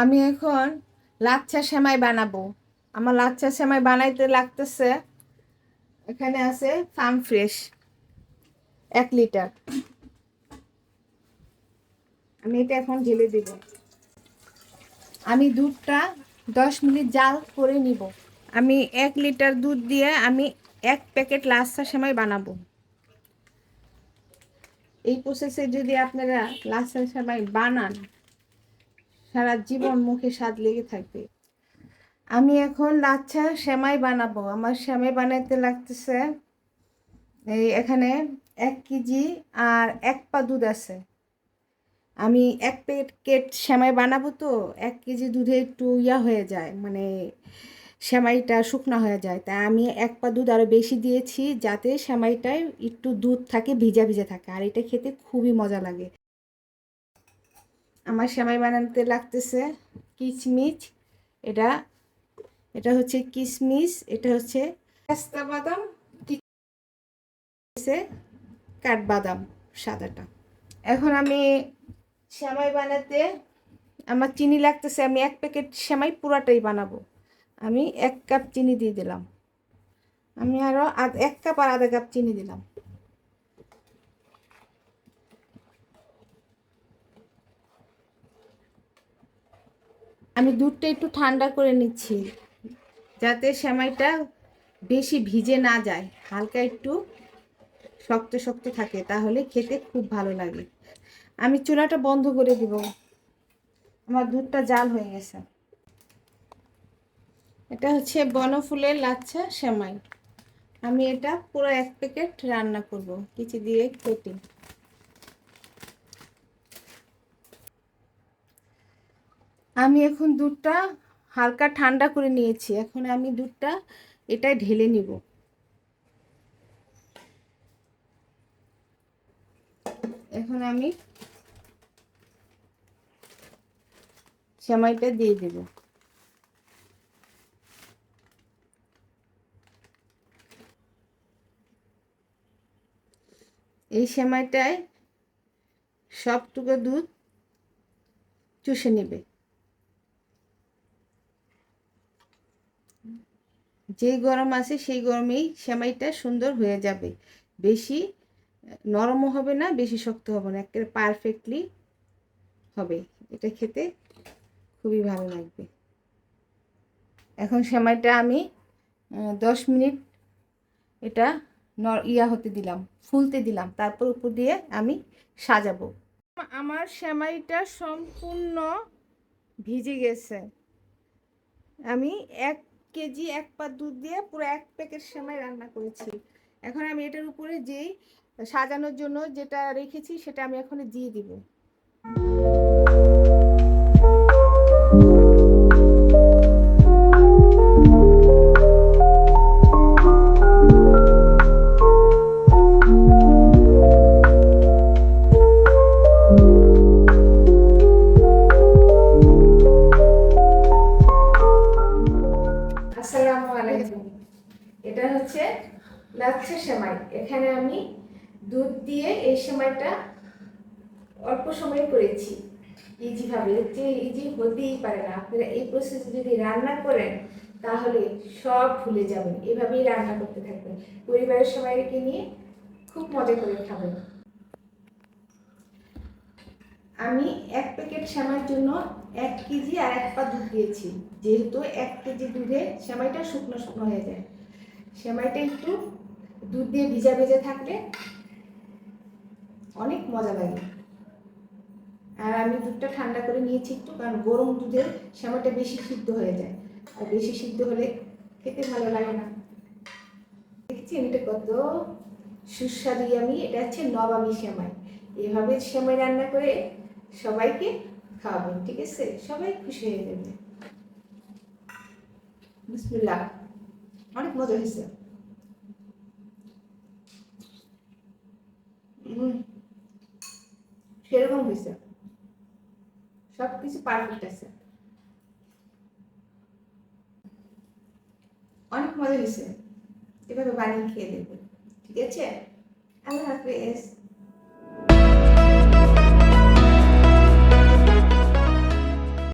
আমি এখন লাচ্ছা সেমাই বানাবো। আমার লাচ্ছা সেমাই বানাইতে লাগতেছে, এখানে আছে ফার্ম ফ্রেশ, এক লিটার। আমি এটা এখন ঢেলে দেব। আমি দুধটা দশ মিনিট জাল করে নিব। আমি এক লিটার দুধ দিয়ে আমি এক প্যাকেট লাচ্ছা সেমাই বানাবো। এই প্রসেসে যদি আপনারা লাচ্ছা সেমাই বানান, সারা জীবন মুখে স্বাদ লেগে থাকবে। আমি এখন লাচ্ছা সেমাই বানাবো। আমার সেমাই বানাইতে লাগতেছে, এই এখানে এক কেজি আর এক পা দুধ আছে। আমি এক প্যাকেট সেমাই বানাবো তো, এক কেজি দুধে একটু ইয়া হয়ে যায় মানে সেমাইটা শুকনো হয়ে যায়। তাই আমি এক পা দুধ আরও বেশি দিয়েছি যাতে সেমাইটায় একটু দুধ থাকে, ভিজা ভিজা থাকে, আর এটা খেতে খুবই মজা লাগে। আমার সেমাই বানাতে লাগতেছে কিচমিচ এটা এটা হচ্ছে কিশমিশ এটা হচ্ছে পেস্তা বাদাম কাঠবাদাম, সাদাটা। এখন আমি সেমাই বানাতে আমার চিনি লাগতেছে, আমি এক প্যাকেট সেমাই পুরাটাই বানাবো। আমি এক কাপ চিনি দিয়ে দিলাম। আমি আরও এক কাপ আর আধা কাপ চিনি দিলাম। আমি দুধটা একটু ঠান্ডা করে নিচ্ছি, যাতে সেমাইটা বেশি ভিজে না যায়, হালকা একটু শক্ত শক্ত থাকে, তাহলে খেতে খুব ভালো লাগে। আমি চুলাটা বন্ধ করে দিব। আমার দুধটা জাল হয়ে গেছে। এটা হচ্ছে বনফুলের লাচ্ছা সেমাই। আমি এটা পুরো এক প্যাকেট রান্না করব কিছু দিয়ে কেটে। আমি এখন দুধটা হালকা ঠান্ডা করে নিয়েছি। এখন আমি দুধটা এটা ঢেলে নিব। এখন আমি সেমাইটা দিয়ে দেব। এই সেমাইটায় সবটুকু দুধ চুষে নেবে। যেই গরম আছে সেই গরমেই সেমাইটা সুন্দর হয়ে যাবে। বেশি নরমও হবে না, বেশি শক্ত হবে না, একেবারে পারফেক্টলি হবে। এটা খেতে খুবই ভালো লাগবে। এখন সেমাইটা আমি দশ মিনিট এটা নর, ইয়া হতে দিলাম, ফুলতে দিলাম। তারপর উপর দিয়ে আমি সাজাবো। আমার সেমাইটা সম্পূর্ণ ভিজে গেছে। আমি এক কেজি, এক পা দুধ দিয়ে পুরো এক প্যাকেট সেমাই রান্না করেছি। এখন আমি এটার উপরে যেই সাজানোর জন্য যেটা রেখেছি, সেটা আমি এখন দিয়ে দিব। লাচ্ছা সেমাই। এখানে আমি দুধ দিয়ে এই সেমাইটা অল্প সময় করেছি। ইজিভাবে যে ইজি হতেই পারে না। আপনারা এই প্রসেসে যদি রান্না করেন, তাহলে সব ভুলে যাবেন। এভাবেই রান্না করতে থাকবেন। পরিবারের সবাইকে নিয়ে খুব মজা করে খাবেন। আমি এক প্যাকেট সেমাইয়ের জন্য এক কেজি আর এক পা দুধ দিয়েছি। যেহেতু এক কেজি দুধে সেমাইটা শুকনো শুকনো হয়ে যায়। সেমাইটা একটু দুধ দিয়ে ভিজা ভেজে থাকলে অনেক মজা লাগে। আর আমি দুধটা ঠান্ডা করে নিয়েছি একটু, কারণ গরম দুধে সেমাইটা বেশি সিদ্ধ হয়ে যায়। আর বেশি সিদ্ধ হলে খেতে ভালো লাগে না। দেখছি এটা কত সুস্বাদু আমি? এটা হচ্ছে নবামি সেমাই এভাবে সেমাই রান্না করে সবাইকে খাওয়াবেন, ঠিক আছে? সবাই খুশি হয়ে যাবে। বিসমিল্লাহ। অনেক মজা হয়েছে। সেরকম হয়েছে সব কিছু পারফেক্ট আছে। অনেক মজা হয়েছে এভাবে বানিয়ে খেয়ে দেবো ঠিক আছে? আল্লাহ হাফেজ।